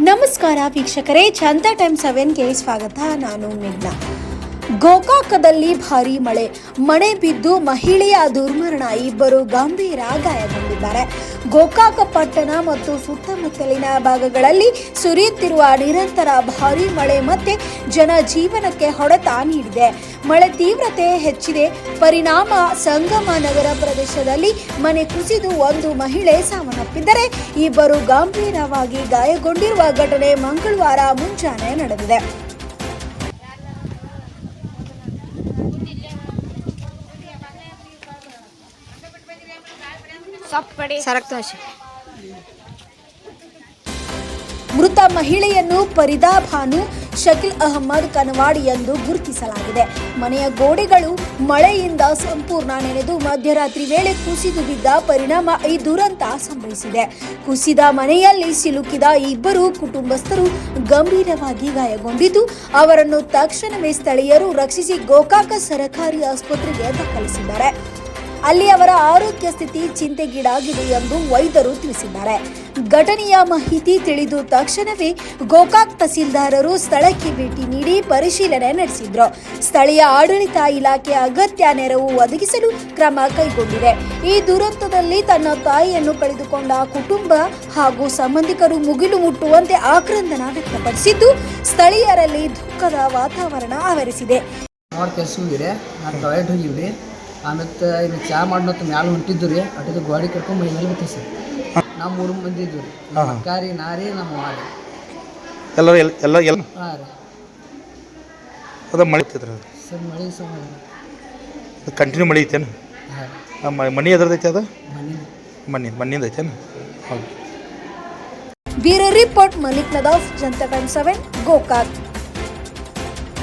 ನಮಸ್ಕಾರ ವೀಕ್ಷಕರೇ ಚಂದ ಟೈಮ್ ಸೆವೆನ್ಗೆ ಸ್ವಾಗತ. ನಾನು ಮೇಘ್ನಾ. ಗೋಕಾಕದಲ್ಲಿ ಭಾರಿ ಮಳೆ. ಮಳೆ ಬಿದ್ದು ಮಹಿಳೆಯ ದುರ್ಮರಣ. ಇಬ್ಬರು ಗಂಭೀರ ಗಾಯಗೊಂಡಿದ್ದಾರೆ. ಗೋಕಾಕ ಪಟ್ಟಣ ಮತ್ತು ಸುತ್ತಮುತ್ತಲಿನ ಭಾಗಗಳಲ್ಲಿ ಸುರಿಯುತ್ತಿರುವ ನಿರಂತರ ಭಾರಿ ಮಳೆ ಮತ್ತೆ ಜನ ಜೀವನಕ್ಕೆ ಹೊಡೆತ ನೀಡಿದೆ. ಮಳೆ ತೀವ್ರತೆ ಹೆಚ್ಚಿದೆ. ಪರಿಣಾಮ ಸಂಗಮ ನಗರ ಪ್ರದೇಶದಲ್ಲಿ ಮನೆ ಕುಸಿದು ಒಂದು ಮಹಿಳೆ ಸಾವನ್ನಪ್ಪಿದ್ದರೆ. ಇಬ್ಬರು ಗಂಭೀರವಾಗಿ ಗಾಯಗೊಂಡಿರುವ ಘಟನೆ ಮಂಗಳವಾರ ಮುಂಜಾನೆ ನಡೆದಿದೆ. સાપ પડે સરકતો હશે ಮೃತ ಮಹಿಳೆಯನ್ನು ಫರಿದಾ ಭಾನು ಶಕೀಲ್ ಅಹಮ್ಮದ್ ಕನವಾಡಿ ಎಂದು ಗುರುತಿಸಲಾಗಿದೆ. ಮನೆಯ ಗೋಡೆಗಳು ಮಳೆಯಿಂದ ಸಂಪೂರ್ಣ ನೆನೆದು ಮಧ್ಯರಾತ್ರಿ ವೇಳೆ ಕುಸಿದು ಬಿದ್ದ ಪರಿಣಾಮ ಈ ದುರಂತ ಸಂಭವಿಸಿದೆ. ಕುಸಿದ ಮನೆಯಲ್ಲಿ ಸಿಲುಕಿದ ಇಬ್ಬರು ಕುಟುಂಬಸ್ಥರು ಗಂಭೀರವಾಗಿ ಗಾಯಗೊಂಡಿದ್ದು, ಅವರನ್ನು ತಕ್ಷಣವೇ ಸ್ಥಳೀಯರು ರಕ್ಷಿಸಿ ಗೋಕಾಕ ಸರಕಾರಿ ಆಸ್ಪತ್ರೆಗೆ ದಾಖಲಿಸಿದ್ದಾರೆ. ಅಲ್ಲಿ ಅವರ ಆರೋಗ್ಯ ಸ್ಥಿತಿ ಚಿಂತೆಗೀಡಾಗಿದೆ ಎಂದು ವೈದ್ಯರು ತಿಳಿಸಿದ್ದಾರೆ. ಘಟನೆಯ ಮಾಹಿತಿ ತಿಳಿದು ತಕ್ಷಣವೇ ಗೋಕಾಕ್ ತಹಸೀಲ್ದಾರರು ಸ್ಥಳಕ್ಕೆ ಭೇಟಿ ನೀಡಿ ಪರಿಶೀಲನೆ ನಡೆಸಿದ್ರು. ಸ್ಥಳೀಯ ಆಡಳಿತ ಇಲಾಖೆ ಅಗತ್ಯ ನೆರವು ಒದಗಿಸಲು ಕ್ರಮ ಕೈಗೊಂಡಿದೆ. ಈ ದುರಂತದಲ್ಲಿ ತನ್ನ ತಾಯಿಯನ್ನು ಕಳೆದುಕೊಂಡ ಕುಟುಂಬ ಹಾಗೂ ಸಂಬಂಧಿಕರು ಮುಗಿಲು ಮುಟ್ಟುವಂತೆ ಆಕ್ರಂದನ ವ್ಯಕ್ತಪಡಿಸಿದ್ದು, ಸ್ಥಳೀಯರಲ್ಲಿ ದುಃಖದ ವಾತಾವರಣ ಆವರಿಸಿದೆ. ಆಮೇಲೆ ಇನ್ನು ಚಾ ಮಾಡ್ನತ್ ಮ್ಯಾಲ ಹೊಂಟಿದ್ದು ರೀ ಅಟ್ಟಿದ್ದು ಗಾಡಿ ಕರ್ಕೊಂಡು ಮೈ ಮೇಲೆ ಬತ್ತೀವಿ ಸರ್. ನಾವು ಮೂರು ಮಂದಿ ಇದ್ವಿ ರೀ. ನಮ್ಮ ಅಕ್ಕ ರೀ ನಾ ರೀ ನಮ್ಮ ಮಾಡಿ ಎಲ್ಲರೂ ಎಲ್ಲ ಎಲ್ಲ ಎಲ್ಲ. ಹಾಂ ರೀ. ಅದು ಮಳೆ ಐತ್ರಿ ಸರ್ ಮಳೆ ಸಮಯ ಕಂಟಿನ್ಯೂ ಮಳೆ ಐತೇನು? ಹಾಂ ಮನಿ ಎದ್ರದ್ದು ಅದು? ಮನೆ ಮನಿ ಮಣ್ಣಿಂದ ಐತೇನು? ಹೌದು. Bureau report Malik Nadaf Janata time seven Gokak.